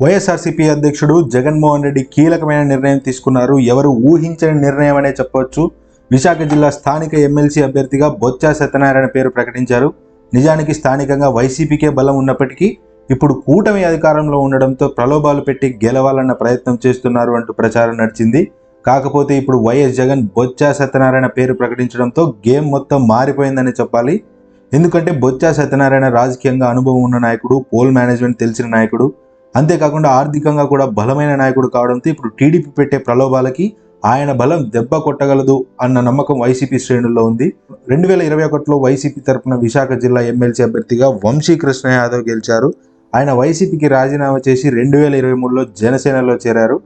వైఎస్ఆర్సీపీ అధ్యక్షుడు జగన్మోహన్ రెడ్డి కీలకమైన నిర్ణయం తీసుకున్నారు. ఎవరు ఊహించని నిర్ణయం అనే చెప్పవచ్చు. విశాఖ జిల్లా స్థానిక ఎమ్మెల్సీ అభ్యర్థిగా బొత్స సత్యనారాయణ పేరు ప్రకటించారు. నిజానికి స్థానికంగా వైసీపీకే బలం ఉన్నప్పటికీ ఇప్పుడు కూటమి అధికారంలో ఉండడంతో ప్రలోభాలు పెట్టి గెలవాలన్న ప్రయత్నం చేస్తున్నారు అంటూ ప్రచారం నడిచింది. కాకపోతే ఇప్పుడు వైఎస్ జగన్ బొత్స సత్యనారాయణ పేరు ప్రకటించడంతో గేమ్ మొత్తం మారిపోయిందని చెప్పాలి. ఎందుకంటే బొత్స సత్యనారాయణ రాజకీయంగా అనుభవం ఉన్న నాయకుడు పోల్ మేనేజ్మెంట్ తెలిసిన నాయకుడు అంతేకాకుండా ఆర్థికంగా కూడా బలమైన నాయకుడు కావడంతో ఇప్పుడు టీడీపీ పెట్టే ప్రలోభాలకి ఆయన బలం దెబ్బ కొట్టగలదు అన్న నమ్మకం వైసీపీ శ్రేణుల్లో ఉంది. రెండు వేల ఇరవై ఒకటిలో వైసీపీ తరపున విశాఖ జిల్లా ఎమ్మెల్సీ అభ్యర్థిగా వంశీ కృష్ణ యాదవ్ గెలిచారు. ఆయన వైసీపీకి రాజీనామా చేసి రెండు వేల ఇరవై మూడులో జనసేనలో చేరారు.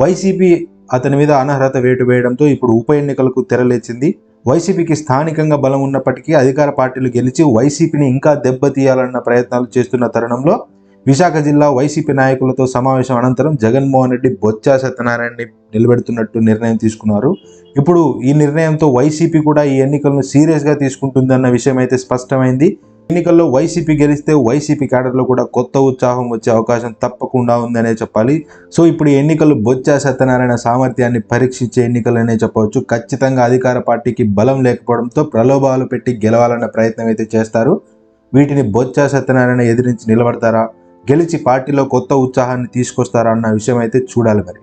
వైసీపీ అతని మీద అనర్హత వేటు వేయడంతో ఇప్పుడు ఉప ఎన్నికలకు తెరలేచింది. వైసీపీకి స్థానికంగా బలం ఉన్నప్పటికీ అధికార పార్టీలు గెలిచి వైసీపీని ఇంకా దెబ్బతీయాలన్న ప్రయత్నాలు చేస్తున్న తరుణంలో విశాఖ జిల్లా వైసీపీ నాయకులతో సమావేశం అనంతరం జగన్మోహన్ రెడ్డి బొత్స సత్యనారాయణని నిలబెడుతున్నట్టు నిర్ణయం తీసుకున్నారు. ఇప్పుడు ఈ నిర్ణయంతో వైసీపీ కూడా ఈ ఎన్నికలను సీరియస్గా తీసుకుంటుందన్న విషయం అయితే స్పష్టమైంది. ఎన్నికల్లో వైసీపీ గెలిస్తే వైసీపీ క్యాడర్లో కూడా కొత్త ఉత్సాహం వచ్చే అవకాశం తప్పకుండా ఉందనే చెప్పాలి. సో ఇప్పుడు ఎన్నికలు బొత్స సత్యనారాయణ సామర్థ్యాన్ని పరీక్షించే ఎన్నికలనే చెప్పవచ్చు. ఖచ్చితంగా అధికార పార్టీకి బలం లేకపోవడంతో ప్రలోభాలు పెట్టి గెలవాలన్న ప్రయత్నం అయితే చేస్తారు. వీటిని బొత్స సత్యనారాయణ ఎదిరించి నిలబడతారా? గెలిచి పార్టీలో కొత్త ఉత్సాహాన్ని తీసుకొస్తారా అన్న విషయం అయితే చూడాలి మరి.